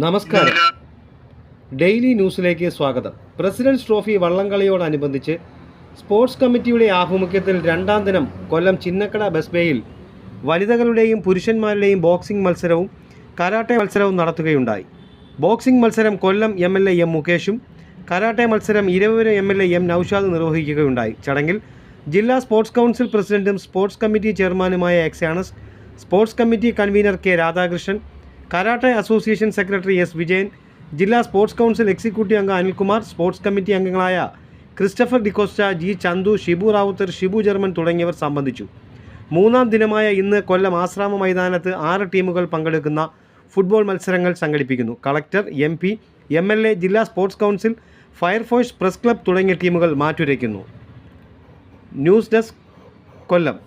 നമസ്കാരം. ഡെയിലി ന്യൂസിലേക്ക് സ്വാഗതം. പ്രസിഡന്റ്സ് ട്രോഫി വള്ളംകളിയോടനുബന്ധിച്ച് സ്പോർട്സ് കമ്മിറ്റിയുടെ ആഭിമുഖ്യത്തിൽ രണ്ടാം ദിനം കൊല്ലം ചിന്നക്കട ബസ് ബേയിൽ വനിതകളുടെയും പുരുഷന്മാരുടെയും ബോക്സിംഗ് മത്സരവും കരാട്ടെ മത്സരവും നടത്തുകയുണ്ടായി. ബോക്സിംഗ് മത്സരം Kollam M L A M മുകേഷും കരാട്ടെ മത്സരം ഇരവപുരം M L A M Naushad നിർവഹിക്കുകയുണ്ടായി. ചടങ്ങിൽ ജില്ലാ സ്പോർട്സ് കൗൺസിൽ പ്രസിഡന്റും സ്പോർട്സ് കമ്മിറ്റി ചെയർമാനുമായ എക്സാനസ് sports committee convener K Radhakrishnan karate association secretary S Vijayan ജില്ലാ സ്പോർട്സ് കൗൺസിൽ എക്സിക്യൂട്ടീവ് അംഗം അനിൽകുമാർ സ്പോർട്സ് കമ്മിറ്റി അംഗങ്ങളായ Christopher Dcosta G Chandu Shibu Rawther Shibu German തുടങ്ങിയവർ സംബന്ധിച്ചു. മൂന്നാം ദിനമായ ഇന്ന് കൊല്ലം ആശ്രാമ മൈതാനത്ത് ആറ് ടീമുകൾ പങ്കെടുക്കുന്ന ഫുട്ബോൾ മത്സരങ്ങൾ സംഘടിപ്പിക്കുന്നു. Collector M P M L A ജില്ലാ sports council fire force press club തുടങ്ങിയ ടീമുകൾ മാറ്റുരയ്ക്കുന്നു. ന്യൂസ് ഡെസ്ക് കൊല്ലം.